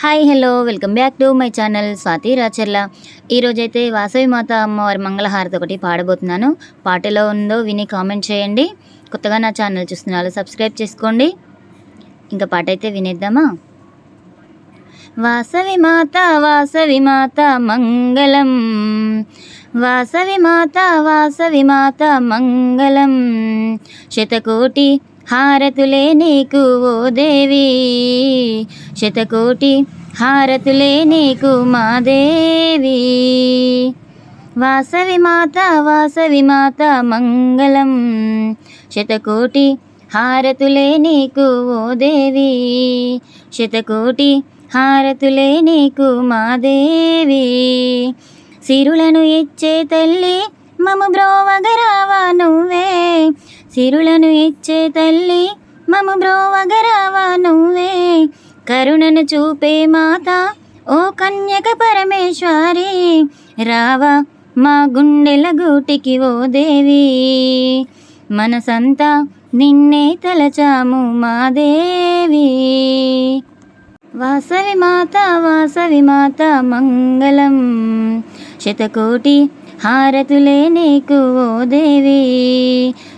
Hi hello welcome back to my channel Swathi Racharla. ఈరోజైతే వాసవి మాత అమ్మవారి మంగళహారతి ఒకటి పాడబోతున్నాను. పాట ఎలా ఉందో విని కామెంట్ చేయండి. కొత్తగా నా ఛానల్ చూస్తున్నారు సబ్స్క్రైబ్ చేసుకోండి. ఇంకా పాట అయితే వినేద్దామా? వాసవి మాత వాసవి మాత మంగళం. వాసవి మాత వాసవి మాత మంగళం. శతకోటి హారతులే నీకు ఓ దేవి. శతకోటి హారతులే నీకు మాదేవి వాసవి మాత వాసవి మాత మంగళం. శతకోటి హారతులే నీకు ఓ దేవి శతకోటి హారతులే నీకు మాదేవి సిరులను ఇచ్చే తల్లి మము బ్రోవగరావా నువ్వే. సిరులను ఇచ్చే తల్లి మము బ్రోవగరావా నువ్వే. కరుణను చూపే మాత ఓ కన్యక పరమేశ్వరి. రావా మా గుండెల గూటికి ఓ దేవి. మనసంతా నిన్నే తలచాము మా దేవి. వాసవి మాత వాసవి మాత మంగళం. శతకోటి హారతులే నీకు ఓ దేవి.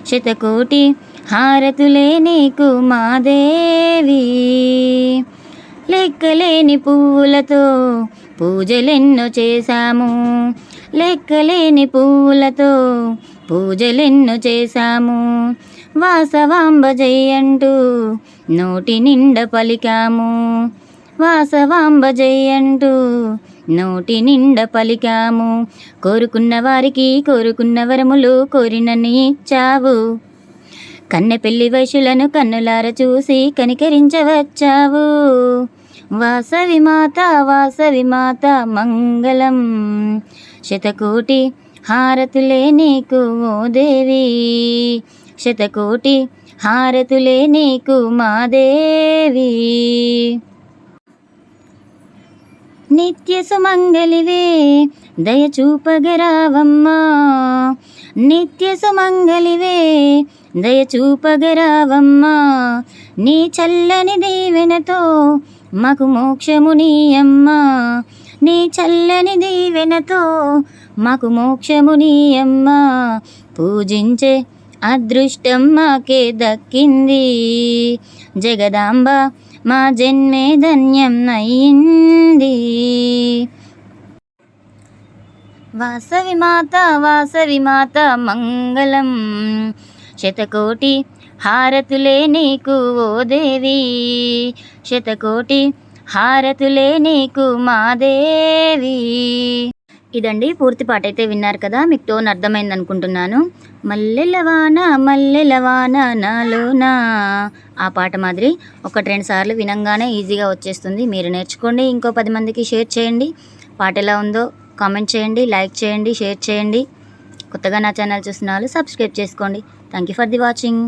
శతకోటి హారతులే నీకు మా దేవి. లెక్కలేని పువ్వులతో పూజలెన్నో చేశాము. లెక్కలేని పువ్వులతో పూజలెన్నో చేశాము. వాసవాంబ జయంటూ నోటి నిండ పలికాము. వాసవాంబ జయంటూ నోటి నిండ పలికాము. కోరుకున్న వారికి కోరుకున్న వరములు కోరినని ఇచ్చావు. కన్నె పెళ్ళి వయసులను కన్నులార చూసి కనికరించవచ్చావు. వాసవి మాత వాసవి మాత మంగళం. శతకోటి హారతులే నీకు ఓ దేవి. శతకోటి హారతులే నీకు మా దేవి. నిత్య సుమంగళివే దయచూపగరావమ్మా నిత్య సుమంగళివే దయచూపగరావమ్మా నీ చల్లని దీవెనతో మాకు మోక్షము నీయమ్మా. నీ చల్లని దీవెనతో మాకు మోక్షము నీయమ్మా. పూజించే అదృష్టం మాకే దక్కింది. జగదాంబ మా జన్మే ధన్యం అయ్యింది. వాసవి మాత వాసవి మాత మంగళం. శతకోటి హారతులే నీకు ఓ దేవి. శతకోటి హారతులే నీకు మా దేవి. ఇదండి పూర్తి పాట అయితే విన్నారు కదా మీకు టోన్ అర్థమైంది అనుకుంటున్నాను. మల్లెలవాన మల్లెలవాన నాలోనా. ఆ పాట మాదిరి ఒకటి రెండు సార్లు వినంగానే ఈజీగా వచ్చేస్తుంది. మీరు నేర్చుకోండి ఇంకో పది మందికి షేర్ చేయండి. పాట ఎలా ఉందో కామెంట్ చేయండి లైక్ చేయండి షేర్ చేయండి. కొత్తగా నా ఛానల్ చూస్తున్న వాళ్ళు సబ్స్క్రైబ్ చేసుకోండి. Thank you for the watching.